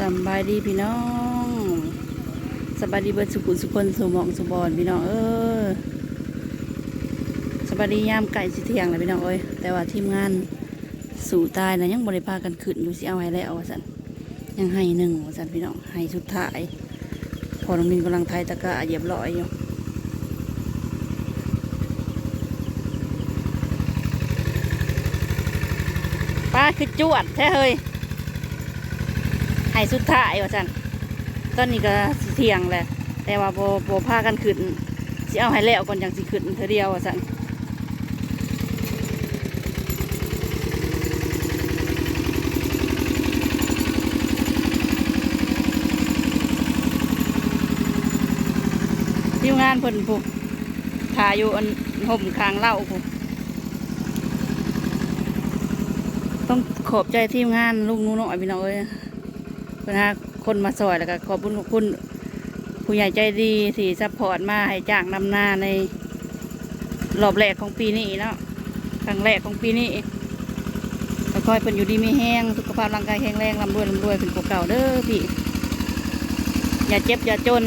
สบายดีพี่น้องสบายดีเบิดสุขุสุคนสุมองสุบอนพี่น้องเออสบายดียามไก่สิเทียงเลยพี่น้องเอ้ยแต่ว่าทีมงานสู่ตายนะยังบริพากันขึ้นอยู่สิเอาให้แล้วว่าสันยังให้หนึ่งว่าสันพี่น้องให้สุดท้ายพอน้องมินกำลังไทยตะกร้าเหยียบร้อยอยู่ป้าคือจวดแท้เฮ้ย ให้สุดท้ายว่าจันตอนนี้ก็สิเที่ยงแหละแต่ว่าโบโบพากันขึ้นสิเอาให้แล้วก่อนจังสิขึ้นเธอเดียวว่าจันทีมงานเพิ่นผูกถ่ายอยู่อันห่มคางเล่าผูกต้องขอบใจทีมงานลุงนู้นอยพี่น้องเอ้ย เพื่อนหาคนมาสอยแล้วก็ขอบคุณขอบคุณผู้ใหญ่ใจดีที่ซัพพอร์ตมาให้จ้างนำหน้าในรอบแรกของปีนี้เนาะครั้งแรกของปีนี้ก็คอยเป็นอยู่ดีไมีแห้งสุขภาพร่างกายแข็งแรงลำรวยลำรวยเป็นกว่าเก่าเด้อพี่อย่าเจ็บอย่าจน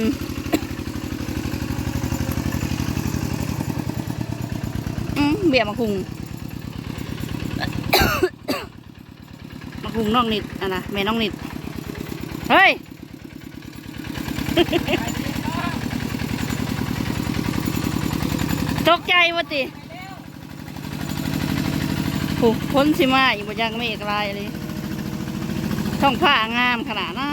อืมเบียมาคุงมาคุงน้องนิดอะนะแม่น้องนิด เฮ้ย ตกใจวะติผูกพ้นสิมาอีกบ่ยังไม่เอกลายเลยท้องผ้างามขนาดน่ะ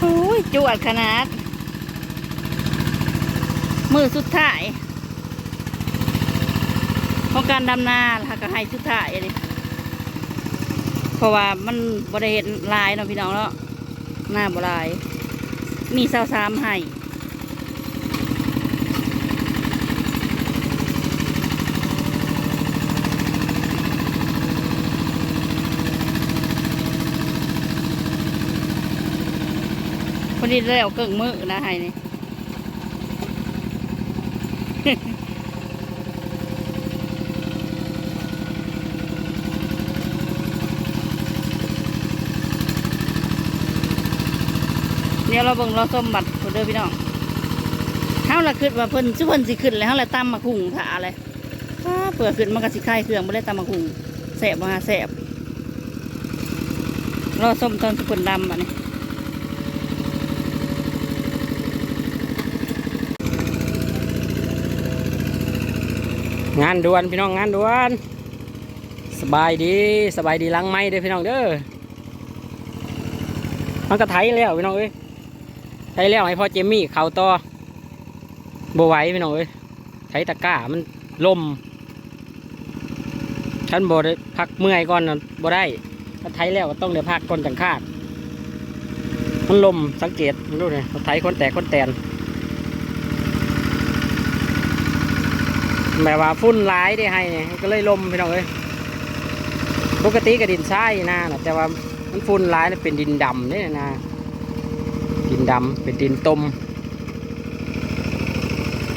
โอ้ย จวดขนาด มือสุดท้ายของการดำนาค่ะก็ให้สุดท้ายเลยเพราะว่ามันบริเห็นลายเนาะพี่น้องเนาะหน้าบลาย มีสาวสามให้ พอดีแล้วเกิ่งมือนะให้นี่เดี๋ยวเราเบิ่งเราส้มบัตรเด้อพี่น้องเฮาละขึ้นว่าเพิ่นชื่อเพิ่นสิขึ้นแล้วเฮาละตำมาคุงถาเลยถ้าเผื่อขึ้นมันก็สิคลายเครื่องบ่ได้ตำมาคุงแสบบ่ฮะแสบเรอส้มตอนสุกุลดำอะนี่ งานด่วนพี่น้องงานด่วนสบายดีสบายดีหลังไม้เด้อพี่น้องเด้อมันก็ไถแล้วพี่น้องเอ้ยไถแล้วให้พ่อเจมมี่เข่าต่อบ่ไหวพี่น้องเอ้ยไถตะกร้ามันลมฉันบ่ได้พักเมื่อยก่อนบ่ได้ถ้าไถแล้วก็ต้องเดี๋ยวพักก่อนจังคาดมันลมสังเกตดูเนี่ยไถคนแตกคนแตน แบบว่าฟุ้นร้ายได้ให้เนี่ยก็เลยลมพี่น้องเอ้ยปกติก็ดินทรายนะแต่ว่ามันฟุ้นร้ายแล้วเป็นดินดำเนี่ยนะดินดำเป็นดินต้ม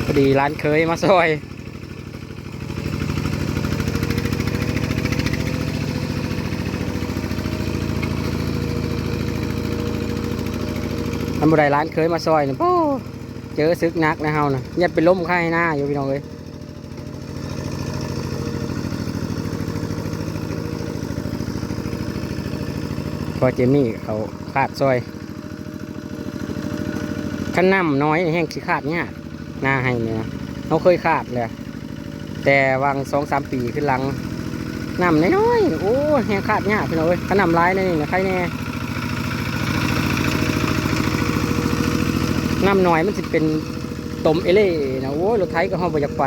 พอดีร้านเคยมาซอยทำบุได้ร้านเคยมาซอยเนี่ยโอ้เจอซึกนักนะเฮานะยัดเป็นล้มไข้หน้าอยู่พี่น้องเอ้ย พอเจมี่เขาขาดซอยขันน้ำน้อยแห้งสิขาดเนี่ยากหน้าให้เนี่ยเขาเคยขาดเลย แต่วางสองสามปีขึ้นหลังน้ำน้อยๆโอ้แห้งขาดเนี่ยากพี่น้องเอ้ยขันน้ำร้ายนี่นะใครแน่น้ำน้อยมันจะเป็นตมเอเล่นะโอ้รถไถก็ห้องไปจากไป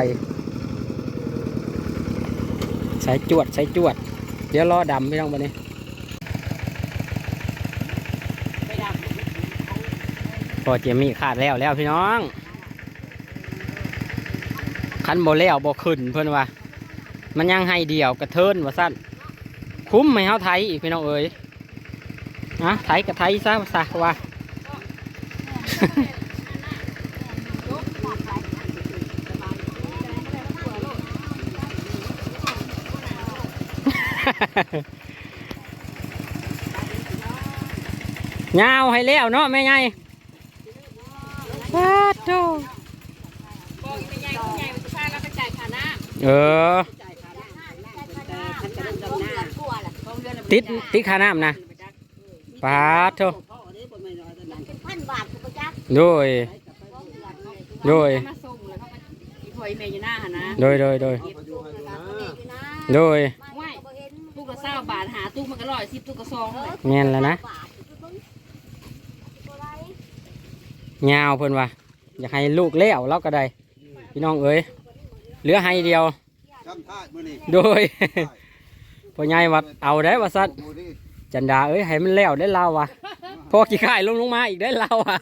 ใส่จวดใส่จวด เดี๋ยวรอดำพี่น้องบันนี้ อเจมี่ขาดแล้วแล้วพี่น้องคันโบแล้วโบขึ้นเพื่อนว่า มันยังให้เดี่ยวกระเทินว่าสั้นคุ้มไหมเฮาไทยอีกพี่น้องเอ้ยนะไทยกับไทยซะซะว่ายาวให้แล้วเนาะแม่ไง โตบอกอีแม่ใหญ่ผู้ใหญ่มันจะพาเราไปจ่ายค่าน้เออำติดติดค่าน้ำนะปาดโทพันบาทก็จักโดยโดยมาส่งแล้วเขาก็อีพ่ออีแม่อยู่หน้าหนนะโดยโดยโดยอยู่นะโดยไม่ตู้กระเศร้าบาทหาตู้มันก็ร้อยสิบตู้กระซองเลยแม่นแล้วนะบาทตัวไรยาวเพิ่นว่า อยากให้ลูกเลี้ยวเราก็ได้ พี่น้องเอ้ยเหลือให้เดียว จำท่ามื้อนี้โดย พ่อใหญ่วัดเอาได้ว่าซัดโอ้ดิจันดาเอ้ยให้มันแล้วได้เราอะพอกี่ข่ายลงลงมาอีกได้เราอะ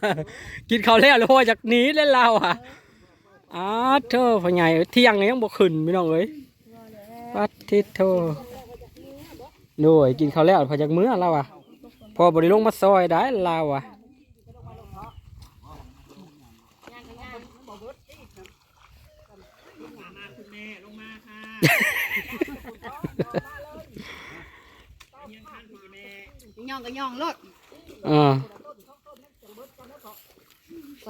กินข้าวแล้วแล้วพอจากหนีได้เราอะอ้าเธอพ่อใหญ่เอ้ยเที่ยงนี่ยังบ่ขึ้นพี่น้องเอ้ยปัดทิศโทโดยกินข้าวแล้วพอจากมื้อเราอะ พอบริลงมาซอยได้เราอะ คุณแม่ลงมาค่ะ ย่องก็ย่องรถ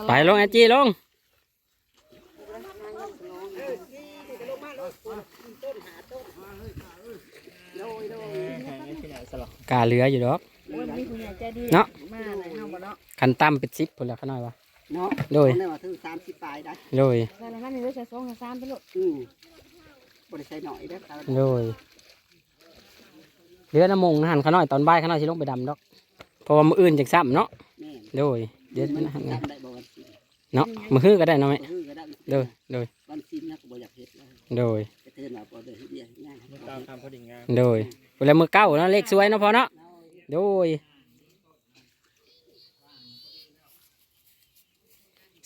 ไปลงแอนจีลงกาเหลืออยู่ดอกเนาะมาเลยเฮาบ่เนาะคันตั้มเป็นซิปพุ่นล้วเขน้อยวะเนาะโดยถึงสามสิบปลายได้โดยแต่ละนั้นนี่ได้ใช้สองกับสามไปลูกอืมบริใช้หน่อยได้อครับโดย ลือน้ำมงนะหันเขาน้อยตอนบ่ายเขาน้อยสิลงไปดำดอกเพราะว่ามืออื่นจังซ้ำเนาะแม่โดยเดี๋ยวมันนะหันจำได้บ่วันศิลป์เนาะมือฮื้อก็ได้เนาะแม่คือก็ได้โดยโดยวันศิลป์นะก็บ่อยากเฮ็ดแล้วโดยไปเทินเอาบ่ได้เฮ็ดเดียวง่ายนะตามทำพอดีงามโดยเวลามือเก้าเนาะเลขสวยเนาะพอเนาะโดย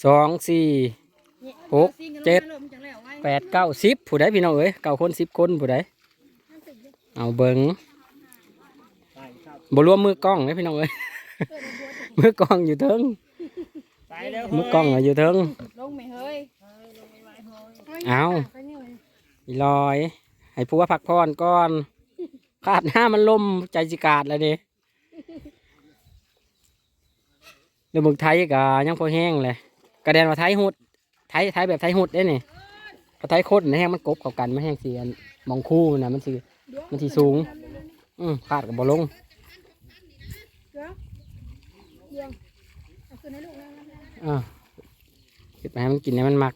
สองสี่หกเจ็ดแปดเก้าสิบผู้ใดพี่น้องเอ้ยเก้าคนสิบคนผู้ใดเอาเบิง บรวมมือกล้องเลยพี่น้องเอ้ยมือกล้องอยู่เทิงไปเร็วมือกล้องอะอยู่เทิงลงไม่เฮ้ยเอาอีลอย ให้ผู้ว่าพักผ่อนก่อนขาดหน้ามันลมใจจิกาดแล้วนี่เรื่องเมืองไทยก็ยังพอแห้งเลยกระเด็นว่าไทยหุดไทยไทยแบบไทยหุดได้นี่พอไทยโคตรนะแห้งมันกบเข้ากันไม่แห้งเสียมองคู่นะมันสีมันสีสูง อืมขาดกับบอลง อ่าเก็บไปให้มันกินให้มันมัก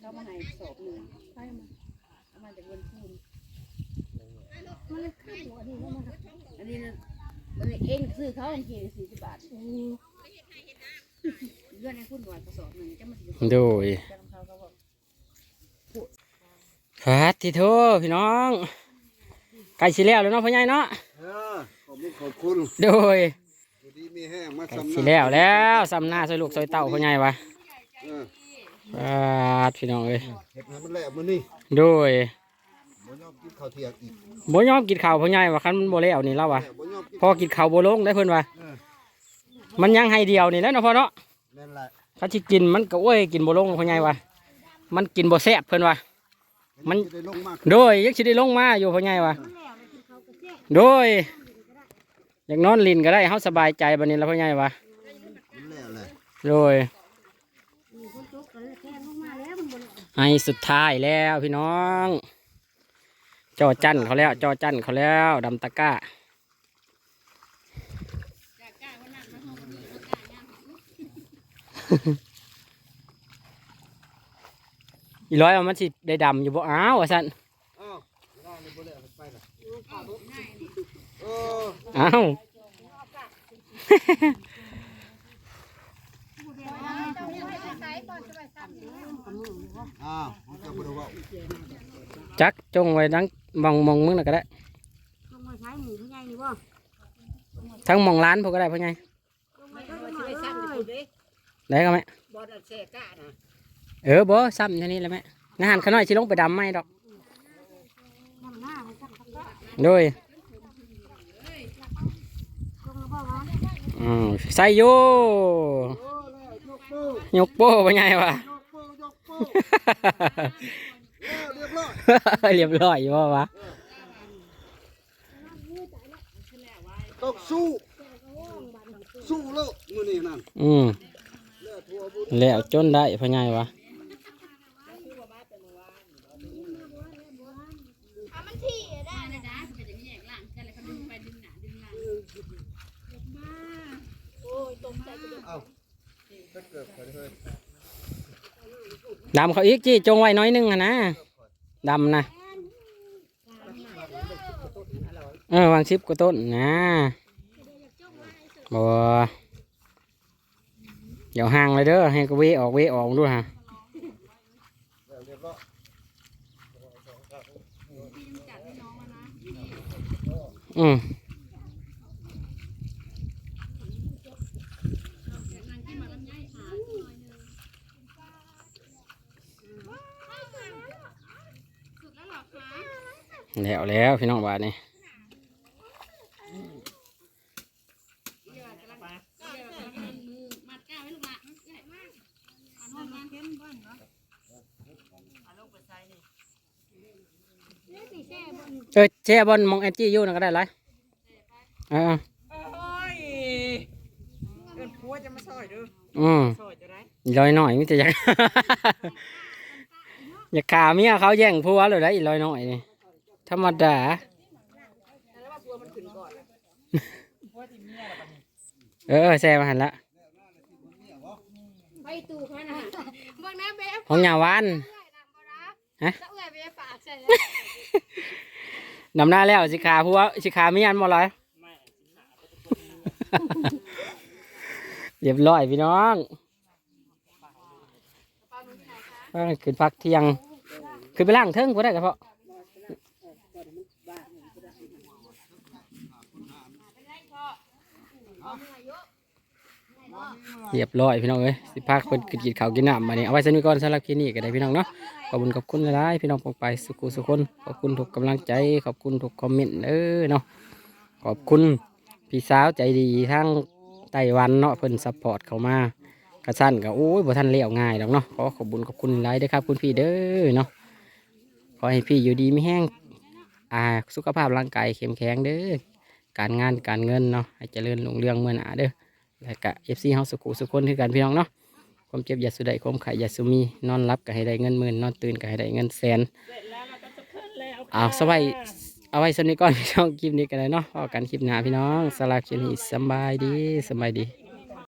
เขามาให้สอบหนึ่งไปมาเอามาจากเงินคูณอันนี้นะมันเองซื้อเขาอันกี่สี่สิบบาทเงินในคุณก่อนกระสอบหนึ่งจะมาถึงโดยจะเขาเขาบอกครับที่โทพี่น้องใกล้สิแล้วแล้วเนาะพ่อใหญ่เนาะเออ ขอบคุณขอบคุณโดยผู้ที่มีแห้งมาใกล้สำสิแล้วแล้วสำหน้าซอยลูกซอยเต่าพ่อใหญ่วะเออครับพี่น้องเอ้ยเฮ็ดให้มันแล้วมื้อนี้โดยบ่ยอมกินข้าวเที่ยงอีกบ่ยอมกินข้าวพ่อใหญ่ว่าคันมันบ่แล้วนี่แล้ววะบ่ยอมกินพอกินข้าวบ่ลงได้เพิ่นว่าเออมันยังให้เดียวนี่แหล้วเนาะพ่อเนาะแม่นแหละถ้าสิกินมันก็โอ้ยกินบ่ลงพ่อใหญ่ว่ามันกินบ่แซ่บเพิ่นว่ามัน จะได้ลงมากโดยยังสิได้ลงมาอยู่พ่อใหญ่ว่าโดย อยากนอนลินก็ได้เฮาสบายใจบัดนี้แล้วพ่อใหญ่ว่ามันแล้วแหละโดยให้สุดท้ายแล้วพี่น้อง จอจันเขาแล้ว จอจันเขาแล้วดำตะกร้าอีร้อยเอามันสิได้ดำอยู่บ่อ้าวว่าสันอ้าวรอ เลยบ่แล้วไปล่ะเอออ้าวอ้าวมันจะบ่ได้เว้าจักจงไว้ดังมองมองมึงน่ะก็ได้ต้องมาใช้หมูผู้ใหญ่นี่บ่ทั้งมองร้านพวกก็ได้พ่อไงไม่ต้องมาใช้ซ้ำอยู่เด้ได้ก็ไหมบ่ได้แช่ก้านะเออบ่ซ้ำเท่านี้แหล้วแม่งานขาน้อยสิลงไปดำไม่ดอกน้ำหน้ามันจักก็โดยคงบ่ว่า อืมใส่โยโอ้แล้วยกโป้ยกโป้ไปไงวะยกโป้ยกโป้แล้วเรียบร้อยเรียบร้อยอยู่ป่าวะต้องสู้สู้โลกมือนี่นั่นอืมเลือดทัวบุญแล้วจนได้พะไงวะ เอาถ้าเกิ ดำเขาอีกจี้จงไว้น้อยหนึงอะนะดำนะเออวางชิปกว่าต้นนะบ่เดี๋ยวห่างเลยเด้อให้ก็เวออกเวออกด้วยฮะแล้อยอืม แล้วแล้วพี่น้องบาทนี่เออแช่บอลมองแอนจี้อยู่นะก็ได้ไรเออโอ้ยเอินผัวจะมาซอยเด้ออืมซอยจะได้อีลอยหน่อยมิจะอยากอยากขาเมียเขาแย่งผัวเลยได้อีลอยหน่อยนี่ ธรรมดาแล้วว่าผัวมันขึ้นก่อนล่ะผัวที่เมียล่ะบัดนี้เออแซ่มาหันละไปตู่เขานะเบิ่งแม่เบ๊ของยาวันฮะจะเอื้อยเบ๊ฝากใส่นำหน้าแล้วสิขาผัวสิขาเมียนหมดเลยเรียบร้อยพี่น้องว่าขึ้นพักเที่ยง ขึ้นไปล่างเทิงก็ได้กระเพาะ เรียบร้อยพี่น้องเอ้ยสิพักคนกินข้าวกินน้ำมาเนี่ยเอาไว้สนิทก่อนสำหรับคลิปนี้ก็ได้พี่น้องเนาะขอบคุณขอบคุณหลายๆพี่น้องปองไปสุขุสุขคนขอบคุณทุกกำลังใจขอบคุณทุกคอมเมนต์เออเนาะขอบคุณพี่สาวใจดีทั้งไต้หวันเนาะเพิ่นซัพพอร์ตเขามากระสั้นก็โอ้ยบ่ทันเลี้ยวง่ายหรอกเนาะขอขอบคุณขอบคุณหลายเด้อครับ คุณพี่เด้อเนาะขอให้พี่อยู่ดีไม่แห้งอ่าสุขภาพร่างกายเข้มแข็งเด้อ การงานการเงินเนาะให้เจริญรุ่งเรืองเมื่อหนาเด้อแล้วก็เอฟซีเฮาสุขุสุขคนคือกันพี่น้องเนาะความเจ็บอย่าสุดใดความไข่อย่าสุมีนอนรับก็ให้ได้เงินหมื่นนอนตื่นก็ให้ได้เงินแสนเสร็จแล้วเราก็จะขึ้นแล้วอ้าวสบายเอาไว้สำนี้ก่อนพี่น้องคลิปนี้กันเลยเนาะพอกันคลิปหน้าพี่น้องสลาคลิปนี้สำบายดีสำบายดี